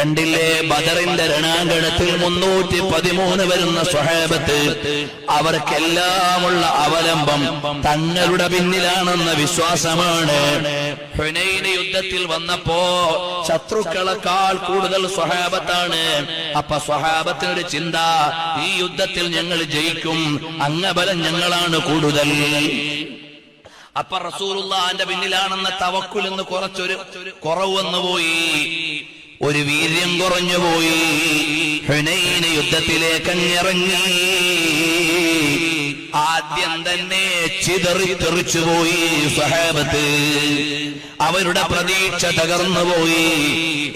കണ്ടില്ലേ ബദറിന്റെ രണാങ്കണത്തിൽ മുന്നൂറ്റി പതിമൂന്ന് വരുന്ന സ്വഹേബത്ത് അവർക്കെല്ലാമുള്ള അവലംബം തങ്ങളുടെ പിന്നിലാണെന്ന വിശ്വാസമാണ്. യുദ്ധത്തിൽ വന്നപ്പോ ശത്രുക്കളെക്കാൾ കൂടുതൽ സ്വഹാബത്താണ്. അപ്പൊ സ്വഹാബത്തിനൊരു ചിന്ത ഈ യുദ്ധത്തിൽ ഞങ്ങൾ ജയിക്കും അങ്ങബലം ഞങ്ങളാണ് കൂടുതൽ. അപ്പൊ റസൂലുള്ള പിന്നിലാണെന്ന തവക്കുൽ എന്ന് കുറച്ചൊരു കുറവ് വന്നു പോയി ഒരു വീര്യം കുറഞ്ഞു പോയി. ഹുനൈന് യുദ്ധത്തിലേക്ക് അങ്ങിറങ്ങി ആദ്യം തന്നെ ചിതറി തെറിച്ചുപോയി സഹാബത്ത്. അവരുടെ പ്രതീക്ഷ തകർന്നുപോയി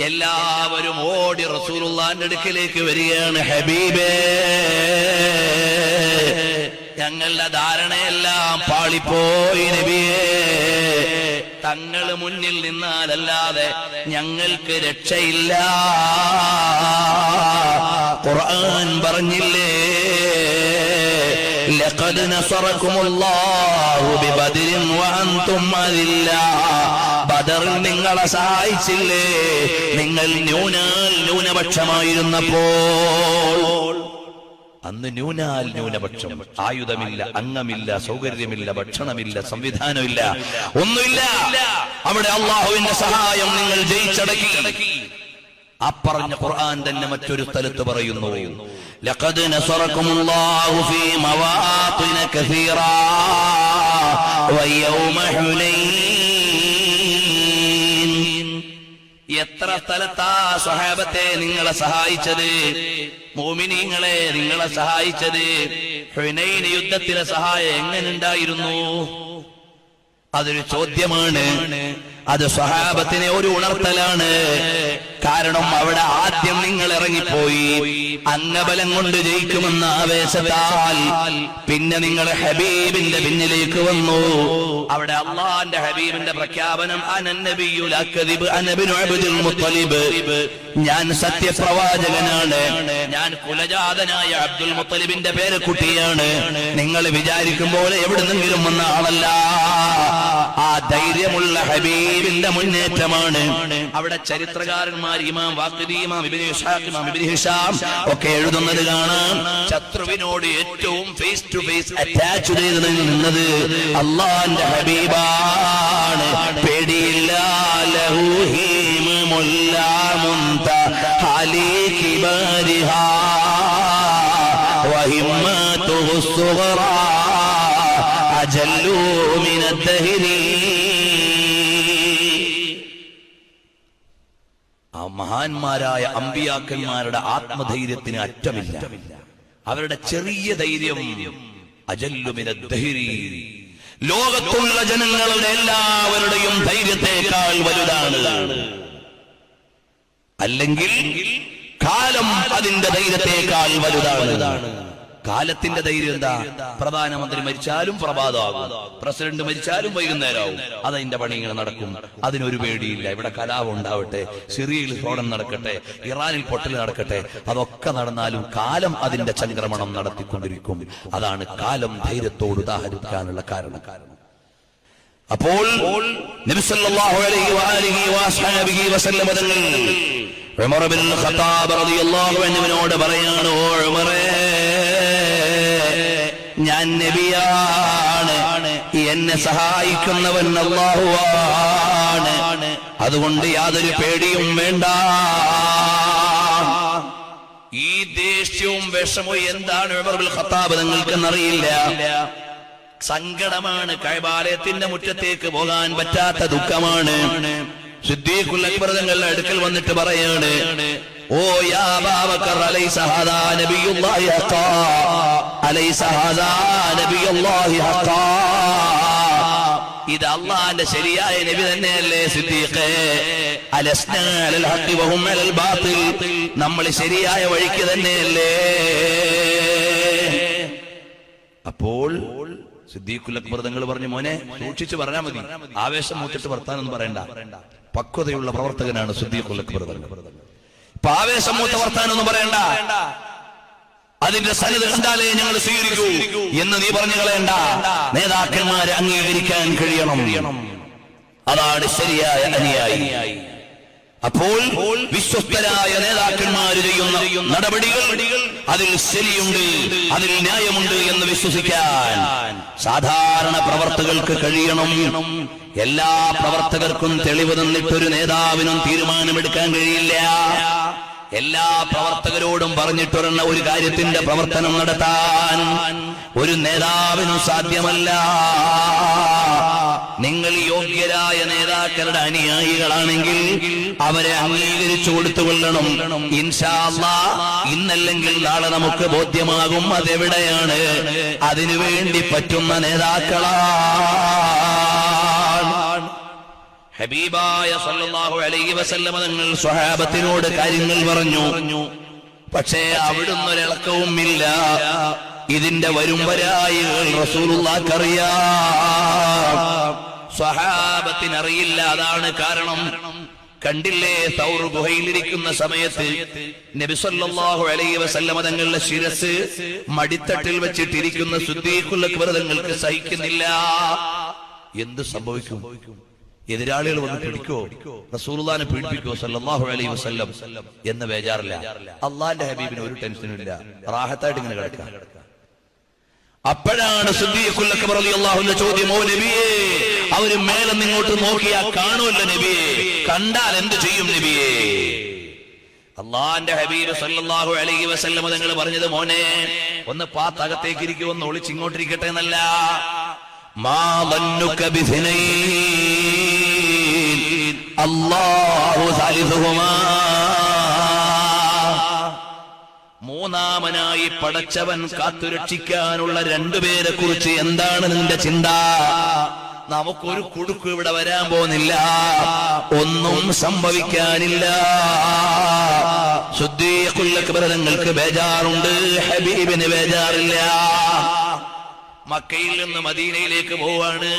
എല്ലാവരും ഓടി റസൂലുള്ളാന്റെ അടുക്കിലേക്ക് വരികയാണ് ഹബീബേ. ഞങ്ങളുടെ ധാരണയെല്ലാം പാളിപ്പോയി നബിയേ തങ്ങള് മുന്നിൽ നിന്നാലല്ലാതെ ഞങ്ങൾക്ക് രക്ഷയില്ല ഖുർആൻ പറഞ്ഞില്ലേ لقد نصركم الله ببدر وأنتم أذلة ബദറിൽ നിങ്ങളെ സഹായിച്ചില്ലേ നിങ്ങൾ ന്യൂനാൽ ന്യൂനപക്ഷമായിരുന്നപ്പോൾ അന്ന് ന്യൂനാൽ ന്യൂനപക്ഷം ആയുധമില്ല അംഗമില്ല സൗകര്യമില്ല ഭക്ഷണമില്ല സംവിധാനമില്ല ഒന്നുമില്ല അവിടെ അള്ളാഹുവിന്റെ സഹായം നിങ്ങൾ ജയിച്ചടക്കി അപ്പറഞ്ഞ ഖുർആൻ തന്നെ മറ്റൊരു സ്ഥലത്ത് പറയുന്നു لقد نصركم الله في مواطن كثيرة ويوم حنين എത്ര സ്ഥലത്താ സ്വഹാബത്തെ നിങ്ങളെ സഹായിച്ചത്? മോമിനിങ്ങളെ നിങ്ങളെ സഹായിച്ചത്? ഹുനൈൻ യുദ്ധത്തിലെ സഹായം എങ്ങനുണ്ടായിരുന്നു? അതൊരു ചോദ്യമാണ്. അത് സ്വഹാബത്തിനെ ഒരു ഉണർത്തലാണ്. കാരണം അവിടെ ആദ്യം നിങ്ങൾ ഇറങ്ങിപ്പോയി. അന്നബലം കൊണ്ട് ജയിക്കുമെന്ന ആവേശത്താൽ പിന്നെ നിങ്ങൾ ഹബീബിന്റെ പിന്നിലേക്ക് വന്നു. അവിടെ അള്ളാന്റെ ഹബീബിന്റെ പ്രഖ്യാപനം ഞാൻ സത്യപ്രവാചകനാണ്. ഞാൻ കുലജാതനായ അബ്ദുൽ മുത്തലിബിന്റെ പേര് കുട്ടിയാണ്. നിങ്ങൾ വിചാരിക്കും പോലെ എവിടുന്നെങ്കിലും വന്ന ആളല്ല. ആ ധൈര്യമുള്ള ഹബീബിന്റെ മുന്നേറ്റമാണ്. അവിടെ ചരിത്രകാരന്മാർ ഇമാം വാക്കിദി ഇമാം ഇബ്നു ഇസ്ഹാഖ് ഇമാം ഇബ്നു ഹിഷാം ഒക്കെ എഴുതുന്നത് കാണാം ശത്രുവിനോട് ഏറ്റവും ഫേസ് ടു ഫേസ് അറ്റാച്ച് ചെയ്ത് നിന്നത് അള്ളാന്റെ ഹബീബാണ് പേടിയില്ല ലഹു ഹീമ് മുല്ല മുന്ത ഹാലി കിബരിഹാ وهمته الصغرى أجل من الدهر മഹാന്മാരായ അമ്പിയാക്കന്മാരുടെ ആത്മധൈര്യത്തിന് അറ്റമില്ല. അവരുടെ ചെറിയ ധൈര്യം അജല്ലുമിന ലോകത്തുള്ള ജനങ്ങളുടെ എല്ലാവരുടെയും ധൈര്യത്തെക്കാൾ വലുതാണ്. അല്ലെങ്കിൽ കാലം അതിന്റെ ധൈര്യത്തെക്കാൾ വലുതാണ്. കാലത്തിന്റെ ധൈര്യം എന്താ? പ്രധാനമന്ത്രി മരിച്ചാലും പ്രഭാതമാകും പ്രസിഡന്റ് മരിച്ചാലും വൈകുന്നേരമാവും. അതതിന്റെ പണി ഇങ്ങനെ നടക്കും. അതിനൊരു പേടിയില്ല. ഇവിടെ കലാപം ഉണ്ടാവട്ടെ സിറിയയിൽ സ്ഫോടനം നടക്കട്ടെ ഇറാനിൽ പൊട്ടൽ നടക്കട്ടെ അതൊക്കെ നടന്നാലും കാലം അതിന്റെ ചംക്രമണം നടത്തിക്കൊണ്ടിരിക്കും. അതാണ് കാലം ധൈര്യത്തോട് ഉദാഹരിക്കാനുള്ള കാരണം. അപ്പോൾ തങ്ങൾ ഉമർ ബിൻ ഖത്താബ് റളിയല്ലാഹു പറയാണ് ഓ ഉമറേ ഞാൻ നബിയാണ്. എന്നെ സഹായിക്കുന്നവൻ അള്ളാഹുവാണ്. അതുകൊണ്ട് യാതൊരു പേടിയും വേണ്ട. ഈ ദേഷ്യവും വിഷമവും എന്താണ് ഖത്താബ് നിങ്ങൾക്കെന്നറിയില്ല. സങ്കടമാണ്. കൈബാലയത്തിന്റെ മുറ്റത്തേക്ക് പോകാൻ പറ്റാത്ത ദുഃഖമാണ്. സിദ്ദീഖുൽ അക്ബർ തങ്ങൾ അടുക്കൽ വന്നിട്ട് പറയാണ് ഓ യാ ബാബക്കർ അലൈ ഹദാ നബിയുല്ലാഹി ഹഖാ ഇത് അള്ളാന്റെ ശരിയായ നബി തന്നെയല്ലേ സിദ്ദീഖേ? നമ്മൾ ശരിയായ വഴിക്ക് തന്നെയല്ലേ? അപ്പോൾ സിദ്ദീഖുൽ അക്ബർ തങ്ങൾ പറഞ്ഞു മോനെ സൂക്ഷിച്ചു പറഞ്ഞാൽ മതി. ആവേശം മൂത്തിട്ട് വർത്താനൊന്നും പറയണ്ട. പക്വതയുള്ള പ്രവർത്തകനാണ് സിദ്ദീഖുൽ അക്ബർ തങ്ങൾ. ഇപ്പൊ ആവേശം മൂത്ത വർത്താനൊന്നും പറയണ്ട. അതിന്റെ സന്നിധി കണ്ടാലേ ഞങ്ങൾ സ്വീകരിക്കൂ എന്ന് നീ പറഞ്ഞു കളയണ്ട. നേതാക്കന്മാരെ അംഗീകരിക്കാൻ കഴിയണം. അതാണ് ശരിയായ അനുയായി. അപ്പോൾ വിശ്വസ്തരായ നേതാക്കന്മാർ ചെയ്യുന്ന നടപടികൾ അതിൽ ശരിയുണ്ട് അതിൽ ന്യായമുണ്ട് എന്ന് വിശ്വസിക്കാൻ സാധാരണ പ്രവർത്തകർക്ക് കഴിയണം. എല്ലാ പ്രവർത്തകർക്കും തെളിവ് തന്നിട്ടൊരു നേതാവിനും തീരുമാനമെടുക്കാൻ കഴിയില്ല. എല്ലാ പ്രവർത്തകരോടും പറഞ്ഞിട്ടുറന്ന ഒരു കാര്യത്തിന്റെ പ്രവർത്തനം നടത്താൻ ഒരു നേതാവിനും സാധ്യമല്ല. നിങ്ങൾ യോഗ്യരായ നേതാക്കളുടെ അനുയായികളാണെങ്കിൽ അവരെ അംഗീകരിച്ചു കൊടുത്തുകൊള്ളണം. ഇൻഷാല്ല ഇന്നല്ലെങ്കിൽ നാളെ നമുക്ക് ബോധ്യമാകും അതെവിടെയാണ്? അതിനുവേണ്ടി പറ്റുന്ന നേതാക്കളാണ് ഹബീബായ സല്ലല്ലാഹു അലൈഹി വസല്ലമ തങ്ങൾ സ്വഹാബത്തിനോട് കാര്യങ്ങൾ പറഞ്ഞു. പക്ഷേ അവിടുന്ന് ഒരിളക്കവും ഇല്ല. ഇതിന്റെ വരുംവരായികൾ റസൂലുള്ളാക്കറിയാം സ്വഹാബത്തിനറിയില്ല അതാണ് കാരണം. കണ്ടില്ലേ സൗർ ഗുഹയിലിരിക്കുന്ന സമയത്ത് നബി സല്ലല്ലാഹു അലൈഹി വസല്ലമ തങ്ങളുടെ ശിരസ് മടിത്തട്ടിൽ വെച്ചിട്ടിരിക്കുന്ന സുദ്ദീഖുൽ അക്ബർ തങ്ങൾക്ക് സഹിക്കുന്നില്ല. എന്ത് സംഭവിക്കും? എതിരാളികൾ വന്ന് പിടിക്കോ റസൂലുള്ളാനെ പീഡിപ്പിക്കോ സല്ലാഹു അലൈ വസ്ല്ലം എന്ന് ബേജാറില്ല. അള്ളാന്റെ ഹബീബിന് ഒരു ടെൻഷനും ഇല്ല. റാഹത്തായിട്ട് ഇങ്ങനെ കിടക്കാം. അപ്പോഴാണ് ചോദ്യം ഓ നബിയേ അവർ മേലെ നിങ്ങോട്ട് നോക്കിയാ കാണുമല്ലോ നബിയെ? കണ്ടാൽ എന്ത് ചെയ്യും നബിയെ? അള്ളാന്റെ ഹബീബ് സല്ലാഹു അലൈഹി വസല്ലം നിങ്ങൾ പറഞ്ഞത് മോനെ ഒന്ന് പാത്തകത്തേക്ക് ഇരിക്കും ഒന്ന് ഒളിച്ചിങ്ങോട്ടിരിക്കട്ടെ എന്നല്ല. മൂന്നാമനായി പടച്ചവൻ കാത്തുരക്ഷിക്കാനുള്ള രണ്ടുപേരെ കുറിച്ച് എന്താണ് നിന്റെ ചിന്ത? നമുക്കൊരു കുടുക്ക് ഇവിടെ വരാൻ പോകുന്നില്ല. ഒന്നും സംഭവിക്കാനില്ല. ശുദ്ധീകുല്ലക്ക് ബേജാറുണ്ട്. ഹബീബിന് ബേജാറില്ല. മക്കയിൽ നിന്ന് മദീനയിലേക്ക് പോവാണ്.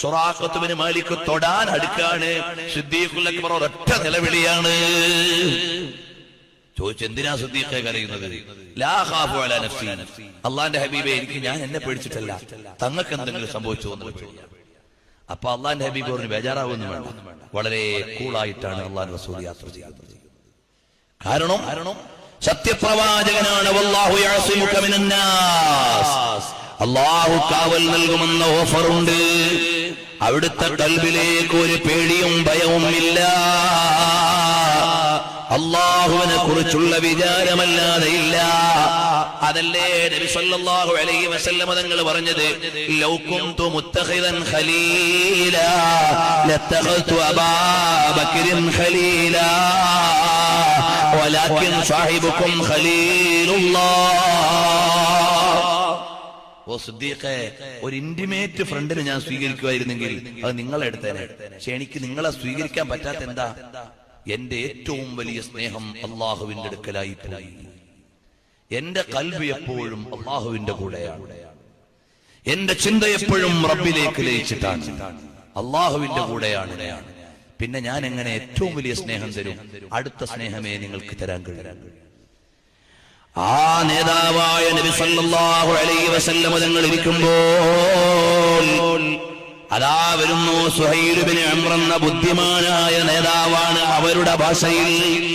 സുറാഖത്തുവിന് മാലിക്ക് തൊടാൻ അടുക്കാണ്. സിദ്ദീഖുൽ ഒരൊറ്റ നിലവിളിയാണ്. ചോദിച്ചെന്തിനാ സുദ്ദീഖെ കരയുന്നത്? അള്ളാന്റെ ഹബീബെ എനിക്ക് ഞാൻ എന്നെ പേടിച്ചിട്ടല്ല. തങ്ങൾക്ക് എന്തെങ്കിലും സംഭവിച്ചു എന്ന് അപ്പൊ അള്ളാന്റെ ഹബീബ് പറഞ്ഞു ബേജാറാവുന്നു വേണ്ട. വളരെ കൂളായിട്ടാണ് അള്ളാൻ റസൂൽ യാത്ര ചെയ്യുന്നത്. കാരണം സത്യപ്രവാചകനാണ്. അള്ളാഹു കാവൽ നൽകുമെന്ന ഓഫറുണ്ട് അവിടുത്തെ കൽബിലേക്ക് ഒരു പേടിയും ഭയവും ഇല്ല അള്ളാഹുവിനെ കുറിച്ചുള്ള വിചാരമല്ലാതെ ഇല്ല അതല്ലേ നബി സല്ലല്ലാഹു അലൈഹി വസല്ലമ തങ്ങൾ പറഞ്ഞത് ലൗ കുന്തു മുത്തഖിദൻ ഖലീല ലത്തഖൽതു അബാ ബക്രിൻ ഖലീല ولكن صاحبكم خليل الله ഓ സുദ്ദീഖെ ഒരു ഇന്റിമേറ്റ് ഫ്രണ്ടിനെ ഞാൻ സ്വീകരിക്കുമായിരുന്നെങ്കിൽ അത് നിങ്ങളെ എടുത്തേനെ. പക്ഷെ എനിക്ക് നിങ്ങളെ സ്വീകരിക്കാൻ പറ്റാത്ത എന്താ? എന്റെ ഏറ്റവും വലിയ സ്നേഹം അള്ളാഹുവിന്റെ അടുക്കലായി പോയി. എന്റെ കൽവി എപ്പോഴും അള്ളാഹുവിന്റെ കൂടെയാണ്. എന്റെ ചിന്ത എപ്പോഴും റബ്ബിലേക്ക് ലയിച്ചിട്ടാണ്. അള്ളാഹുവിന്റെ കൂടെയാണ്. പിന്നെ ഞാൻ എങ്ങനെ ഏറ്റവും വലിയ സ്നേഹം തരും? അടുത്ത സ്നേഹമേ നിങ്ങൾക്ക് തരാൻ കഴിയും. ആ നേതാവായ നബി സല്ലല്ലാഹു അലൈഹി വസല്ലം തങ്ങൾ ഇരിക്കുമ്പോൾ അതാ വരുന്നു അംർ എന്ന ബുദ്ധിമാനായ നേതാവാണ് അവരുടെ ഭാഷയിൽ.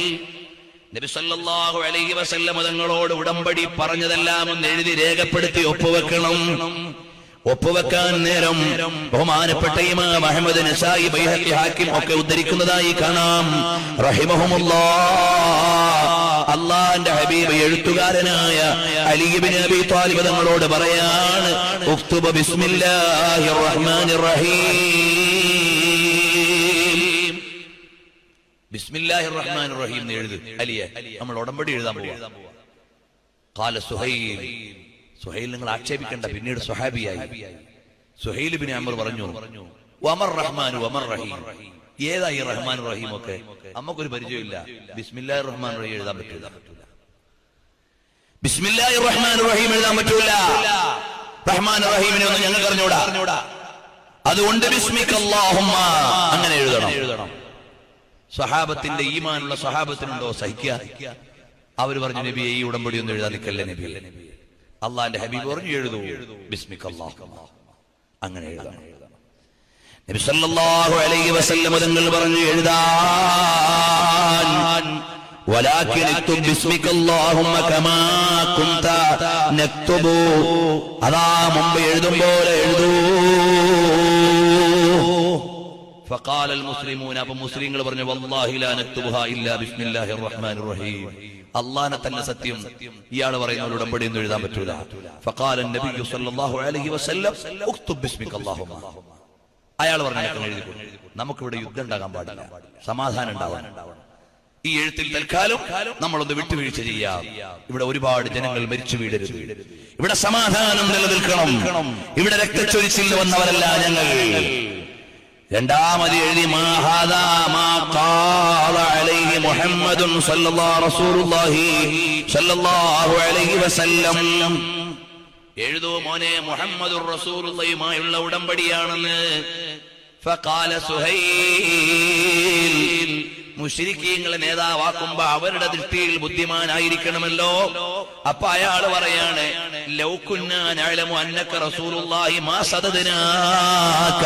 നബി സല്ലല്ലാഹു അലൈഹി വസല്ലം തങ്ങളോട് ഉടമ്പടി പറഞ്ഞതെല്ലാം ഒന്ന് എഴുതി രേഖപ്പെടുത്തി ഒപ്പുവെക്കണം. ഒപ്പുവെക്കാൻ നേരം ബഹുമാനപ്പെട്ട ഇമാം അഹമ്മദ് നസായി ബൈഹഖി ഹാക്കിം ഒക്കെ ഉദ്ധരിക്കുന്നതായി കാണാം. റഹിമഹുമുല്ലാ. അള്ളാന്റെ ഹബീബ് എഴുത്തുകാരനായ അലിബിൻ അബി താലിബ് തങ്ങളോട് പറയാണ് ഉക്തുബ ബിസ്മില്ലാഹിർ റഹ്മാനിർ റഹീം. ബിസ്മില്ലാഹിർ റഹ്മാനിർ റഹീം എന്ന് എഴുത്. അലിയെ നമ്മൾ ഉടമ്പടി എഴുതാൻ പോവാ. കാല സുഹൈൽ. സുഹൈൽ നിങ്ങൾ ആക്ഷേപിക്കേണ്ട. പിന്നീട് സുഹാബിയായി. സുഹൈൽ ബിൻ അമർ പറഞ്ഞു വമർ റഹ്മാൻ വമർ റഹീം. ഏതാ ഈ റഹ്മാൻ റഹീം ഒക്കെ നമുക്കൊരു പരിചയമില്ല. ബിസ്മില്ലാഹിർ റഹ്മാൻ റഹീം എഴുതാൻ പറ്റില്ല ബിസ്മില്ലാഹിർ റഹ്മാൻ റഹീം. എഴുതാൻ പറ്റൂല. റഹ്മാൻ റഹീമിനെ ഒന്നും ഞങ്ങൾ അറിഞ്ഞൂടാ. അതുകൊണ്ട് ബിസ്മിക അല്ലാഹുമ്മ അങ്ങനെ എഴുതണം. എഴുതണം. സഹാബത്തിന്റെ ഈമാനുള്ള സഹാബത്തിനുണ്ടോ? സഹിക്കുക അവർ പറഞ്ഞു നബിയെ ഈ ഉടമ്പടി ഒന്നും എഴുതാൻ നിൽക്കല്ലേ നബി അള്ളാന്റെ ഹബീബ് പറഞ്ഞു എഴുതൂ ബിസ്മിക അല്ലാഹുമ്മ അങ്ങനെ എഴുതണം നബി സല്ലല്ലാഹു അലൈഹി വസല്ലം തങ്ങൾ പറഞ്ഞു എഴുതാൻ ولكن اكتب باسمك اللهم كما كنت نكتب അതാ മുമ്പ് എഴുതും പോലെ എഴുതൂ فقال المسلمون അപ്പൊ മുസ്ലിങ്ങൾ പറഞ്ഞു والله لا نكتبها الا بسم الله الرحمن الرحيم അള്ളാനെ തന്നെ സത്യം. ഇയാൾ പറയുന്ന ഒരു ഉടമ്പടി എന്ന് എഴുതാൻ പറ്റൂല. ഫഖാല നബി സല്ലല്ലാഹു അലൈഹി വസല്ലം ഉക്തുബ് ബിസ്മിക അല്ലാഹുമ്മ. അയാൾ പറഞ്ഞ എഴുതി നമുക്കിവിടെ യുദ്ധം ഉണ്ടാകാൻ പാടില്ല. സമാധാനം ഉണ്ടാവാൻ ഈ എഴുത്തിൽ തൽക്കാലം നമ്മളൊന്ന് വിട്ടുവീഴ്ച ചെയ്യാം. ഇവിടെ ഒരുപാട് ജനങ്ങൾ മരിച്ചു വീടരുത് ഇവിടെ സമാധാനം നിലനിൽക്കണം. ഇവിടെ രക്തച്ചൊരിച്ചിൽ വന്നവരല്ല ഞങ്ങൾ. രണ്ടാമത് എഴുതി മാ മാ ഖാല അലൈഹി മുഹമ്മദുൻ സല്ലല്ലാഹു റസൂലുള്ളാഹി സല്ലല്ലാഹു അലൈഹി വസല്ലം. എഴുതൂ മോനെ മുഹമ്മദുർ റസൂലുള്ളാഹിയുമായുള്ള ഉടമ്പടിയാണെന്ന്. ഫഖാല സുഹൈൽ മുശ്രിക്കീങ്ങളെ നേതാവാക്കുമ്പോ അവരുടെ ദൃഷ്ടിയിൽ ബുദ്ധിമാനായിരിക്കണമല്ലോ. അപ്പൊ അയാൾ പറയാണ് ലൗകുന്നാനഅലമു അന്നക റസൂലുള്ളാഹി മാ സദദനാക.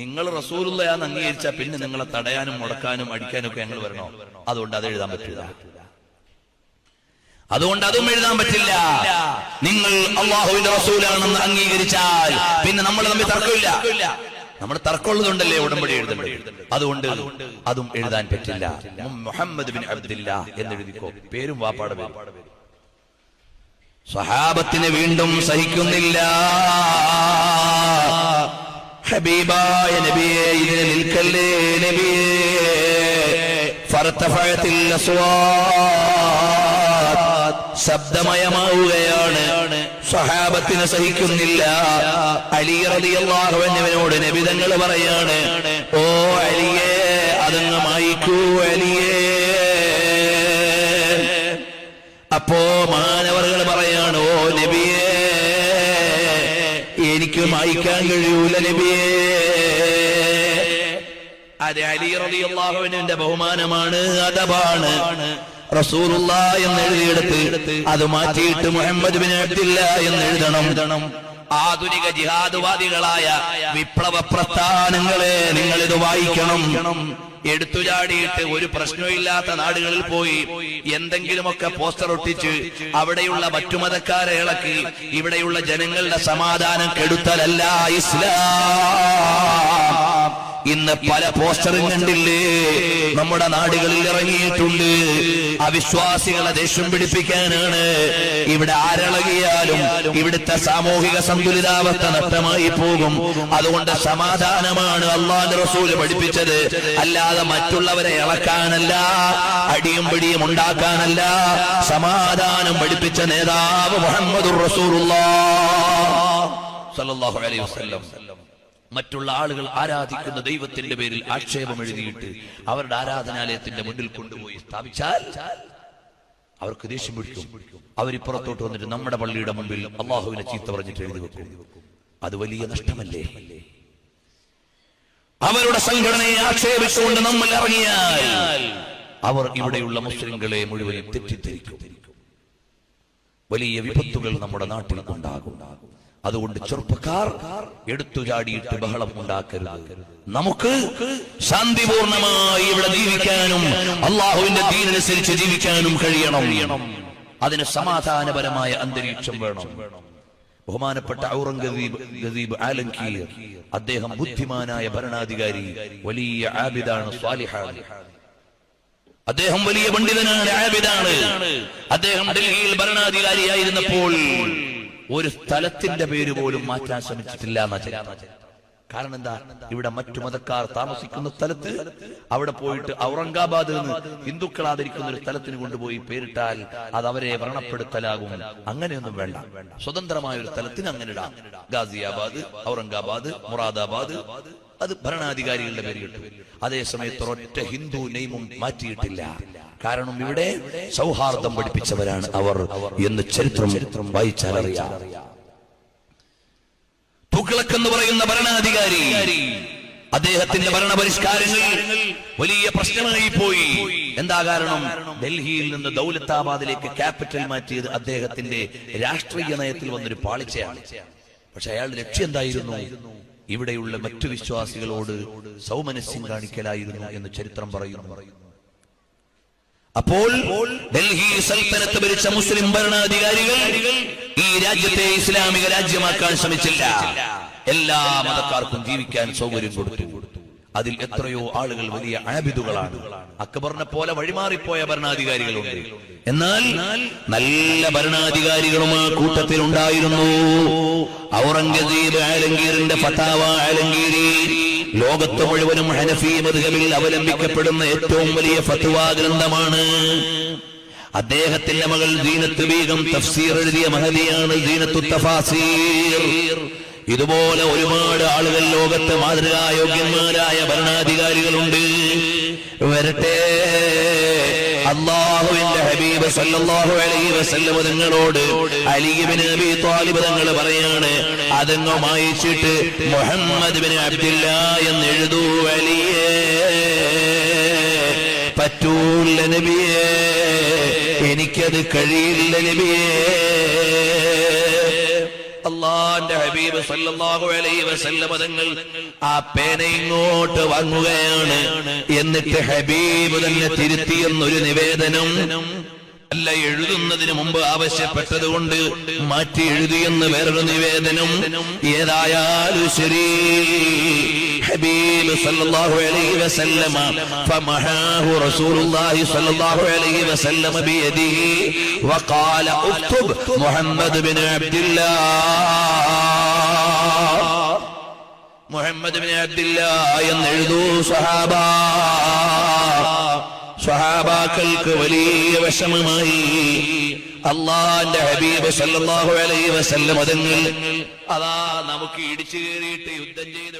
നിങ്ങൾ റസൂലുള്ളയാന്ന് അംഗീകരിച്ച പിന്നെ നിങ്ങളെ തടയാനും മുടക്കാനും അടിക്കാനും ഒക്കെ ഞങ്ങൾ വരണോ? അതുകൊണ്ട് അത് എഴുതാൻ പറ്റില്ല. അതുകൊണ്ട് അതും എഴുതാൻ പറ്റില്ല. നിങ്ങൾ അള്ളാഹുവിന്റെ റസൂലാണെന്ന് അംഗീകരിച്ചാൽ പിന്നെ നമ്മൾ തമ്മിൽ തർക്കമില്ല. നമ്മൾ തർക്കമുള്ളതുണ്ടല്ലേ ഉടമ്പടി എഴുതേണ്ടത് അതുകൊണ്ട് അതും എഴുതാൻ പറ്റില്ല. മുഹമ്മദ് ബിൻ അബ്ദില്ല എന്നെഴുതിക്കോ പേരും വാപ്പാട് പേരും. സ്വഹാബത്തിന് വീണ്ടും സഹിക്കുന്നില്ല. ഹബീബായ നബിയെ ഇതിന് നിൽക്കല്ലേ നബിയെ? ശബ്ദമയമാവുകയാണ്. സഹാബത്തിന് സഹിക്കുന്നില്ല. അലി റളിയല്ലാഹു അൻഹുവിനോട് നബി തങ്ങൾ പറയാണ് ഓ അലിയേ അതങ്ങ് മായിക്കൂ അലിയേ. അപ്പോ മാനവറുകൾ പറയാണ് ഓ നബിയേ എനിക്ക് വായിക്കാൻ കഴിയൂല നബിയേ. അതെ അലി റളിയല്ലാഹുവിന്റെ ബഹുമാനമാണ് അദബാണ് റസൂലുള്ള എന്ന് എഴുതിയെടുത്ത് അത് മാറ്റിയിട്ട് മുഹമ്മദ് ബിൻ അബ്ദില്ല എന്ന് എഴുതണം. ആധുനിക ജിഹാദുവാദികളായ വിപ്ലവ പ്രസ്ഥാനങ്ങളെ നിങ്ങൾ ഇത് വായിക്കണം. എടുത്തുചാടിയിട്ട് ഒരു പ്രശ്നമില്ലാത്ത നാടുകളിൽ പോയി എന്തെങ്കിലുമൊക്കെ പോസ്റ്റർ ഒട്ടിച്ച് അവിടെയുള്ള മറ്റു മതക്കാരെ ഇളക്കി ഇവിടെയുള്ള ജനങ്ങളുടെ സമാധാനം കെടുത്തലല്ല ഇസ്ലാം. ഇന്ന് പല പോസ്റ്ററും കണ്ടില്ലേ? നമ്മുടെ നാടുകളിൽ ഇറങ്ങിയിട്ടുണ്ട്. അവിശ്വാസികളെ ദേഷ്യം പിടിപ്പിക്കാനാണ്. ഇവിടെ ആരളകിയാലും ഇവിടുത്തെ സാമൂഹിക സന്തുലിതാവസ്ഥ നഷ്ടമായി പോകും. അതുകൊണ്ട് സമാധാനമാണ് അള്ളാന്റെ റസൂൽ പഠിപ്പിച്ചത്. അല്ലാതെ മറ്റുള്ളവരെ ഇളക്കാനല്ല അടിയും പിടിയും ഉണ്ടാക്കാനല്ല. സമാധാനം പഠിപ്പിച്ച നേതാവ് മുഹമ്മദ് സല്ലല്ലാഹു അലൈഹി വസല്ലം. മറ്റുള്ള ആളുകൾ ആരാധിക്കുന്ന ദൈവത്തിന്റെ പേരിൽ ആക്ഷേപം എഴുതിയിട്ട് അവരുടെ ആരാധനാലയത്തിന്റെ മുന്നിൽ കൊണ്ടുപോയി സ്ഥാപിച്ചാൽ അവർക്ക് ദേഷ്യം പിടിക്കും. അവർ പുറത്തോട്ട് വന്നിട്ട് നമ്മുടെ പള്ളിയുടെ മുമ്പിൽ അള്ളാഹുവിനെ ചീത്ത പറഞ്ഞിട്ട് എഴുതി വെക്കും. അത് വലിയ നഷ്ടമല്ലേ? അവരുടെ സംഘടനയെ ആക്ഷേപിച്ചുകൊണ്ട് നമ്മൾ ഇറങ്ങിയാൽ അവർ ഇവിടെയുള്ള മുസ്ലിങ്ങളെ മുഴുവൻ തെറ്റിദ്ധരിക്കും. വലിയ വിപത്തുകൾ നമ്മുടെ നാട്ടിൽ ഉണ്ടാകും. അതുകൊണ്ട് ചെറുപ്പക്കാർ എടുത്തു ചാടിയിട്ട് ബഹളം ഉണ്ടാക്കരുത്. നമുക്ക് ശാന്തിപൂർണമായി ഇവിടെ ജീവിക്കാനും അള്ളാഹുവിന്റെ ദീനനുസരിച്ച് ജീവിക്കാനും കഴിയണം. അതിന് സമാധാനപരമായ അന്തരീക്ഷം വേണം. ബഹുമാനപ്പെട്ട ഔറംഗസീബ് ഗസീബ് ആലംകീർ അദ്ദേഹം ബുദ്ധിമാനായ ഭരണാധികാരി വലിയ ആബിദാണ് സ്വാലിഹാണ്. അദ്ദേഹം വലിയ പണ്ഡിതനാണ് ആബിദാണ്. അദ്ദേഹം ഡൽഹിയിൽ ഭരണാധികാരിയായിരുന്നപ്പോൾ ഒരു സ്ഥലത്തിന്റെ പേര് പോലും മാറ്റാൻ ശ്രമിച്ചിട്ടില്ല. കാരണം എന്താ? ഇവിടെ മറ്റു മതക്കാർ താമസിക്കുന്ന സ്ഥലത്ത് അവിടെ പോയിട്ട് ഔറംഗാബാദ് നിന്ന് ഹിന്ദുക്കൾ ആദരിക്കുന്ന ഒരു സ്ഥലത്തിന് കൊണ്ടുപോയി പേരിട്ടാൽ അത് അവരെ വ്രണപ്പെടുത്തലാകും അങ്ങനെയൊന്നും വേണ്ട. സ്വതന്ത്രമായ ഒരു സ്ഥലത്തിന് അങ്ങനെ ഇടാം. ഗാസിയാബാദ് ഔറംഗാബാദ് മുറാദാബാദ് അത് ഭരണാധികാരികളുടെ പേര് കിട്ടും. അതേസമയത്ത് ഒരൊറ്റ ഹിന്ദു നെയ്മും മാറ്റിയിട്ടില്ല. കാരണം ഇവിടെ സൗഹാർദ്ദം പഠിപ്പിച്ചവരാണ് അവർ എന്ന് ചരിത്രം ചരിത്രം തുഗ്ലക് എന്ന് പറയുന്ന ഭരണാധികാരി അദ്ദേഹത്തിന്റെ ഭരണപരിഷ്കാരങ്ങൾ വലിയ പ്രശ്നമായി പോയി. എന്താ കാരണം? ഡൽഹിയിൽ നിന്ന് ദൗലത്താബാദിലേക്ക് ക്യാപിറ്റൽ മാറ്റിയത് അദ്ദേഹത്തിന്റെ രാഷ്ട്രീയ നയത്തിൽ വന്നൊരു പാളിച്ചയാണ്. പക്ഷെ അയാളുടെ ലക്ഷ്യം എന്തായിരുന്നു? ഇവിടെയുള്ള മറ്റു വിശ്വാസികളോട് സൗമനസ്യം കാണിക്കലായിരുന്നു എന്ന് ചരിത്രം പറയുന്നു. അപ്പോൾ ഡൽഹി സൽത്തനത്ത് ഭരിച്ച മുസ്ലിം ഭരണാധികാരികൾ ഈ രാജ്യത്തെ ഇസ്ലാമിക രാജ്യമാക്കാൻ ശ്രമിച്ചില്ല. എല്ലാ മതക്കാർക്കും ജീവിക്കാൻ സൗകര്യം കൊടുത്തു. അതിൽ എത്രയോ ആളുകൾ വലിയ ആബിദുകളാണ്. അക്ബറിനെ പോലെ വഴിമാറിപ്പോയ ഭരണാധികാരികളുണ്ട്. എന്നാൽ നല്ല ഭരണാധികാരികളും ആ കൂട്ടത്തിൽ ഉണ്ടായിരുന്നു ഔറംഗസീബ് ആലങ്കീറിന്റെ ഫത്താവ ആലങ്കീരി ലോകത്ത് മുഴുവനും ഹനഫി മധുഹബിൽ അവലംബിക്കപ്പെടുന്ന ഏറ്റവും വലിയ ഫത്വാ ഗ്രന്ഥമാണ്. അദ്ദേഹത്തിന്റെ മകൾ ദീനത്ത് വീഗം തഫ്സീർ എഴുതിയ മഹതിയാണ് ദീനത്തു തഫാസീർ. ഇതുപോലെ ഒരുപാട് ആളുകൾ ലോകത്ത് മാതൃകായോഗ്യന്മാരായ ഭരണാധികാരികളുണ്ട്. വരട്ടെ. അള്ളാഹുവിന്റെ ഹബീബ് സല്ലല്ലാഹു അലൈഹി വസല്ലം തങ്ങളോട് അലിബിന് അബി താലിബ് തങ്ങൾ പറയാണ് അതങ്ങ് മായിച്ചിട്ട് മുഹമ്മദ് ബിൻ അബ്ദില്ല എന്ന് എഴുതൂ അലിയേ. പറ്റൂല്ല നബിയേ. എനിക്കത് കഴിയില്ല നബിയേ. അള്ളാന്റെ ഹബീബ് സല്ലല്ലാഹു അലൈഹി തങ്ങൾ ആ പേന ഇങ്ങോട്ട് വാങ്ങുകയാണ് എന്നിട്ട് ഹബീബ് തന്നെ തിരുത്തിയെന്നൊരു നിവേദനം അല്ല എഴുതുന്നതിന് മുമ്പ് ആവശ്യപ്പെട്ടത് കൊണ്ട് മാറ്റി എഴുതിയെന്ന് വേറൊരു നിവേദനം. ഏതായാലും ശരി. ഹബീബ് സല്ലല്ലാഹു അലൈഹി വസല്ലമ ഫമഹാഹു റസൂലുള്ളാഹി സല്ലല്ലാഹു അലൈഹി വസല്ലമ ബിയദിഹി വഖാല ഉക്തുബ് Muhammad bin Abdullah Muhammad bin Abdullah എന്ന് എഴുതൂ സഹാബ. സ്വഹാബാക്കൾക്ക് വലിയ വിഷമമായി. അള്ളാന്റെ ഹബീബ് സല്ലല്ലാഹു അലൈഹി വസല്ലം അതങ്ങൾ അതാ നമുക്ക് ഇടിച്ചു കയറിയിട്ട് യുദ്ധം ചെയ്ത്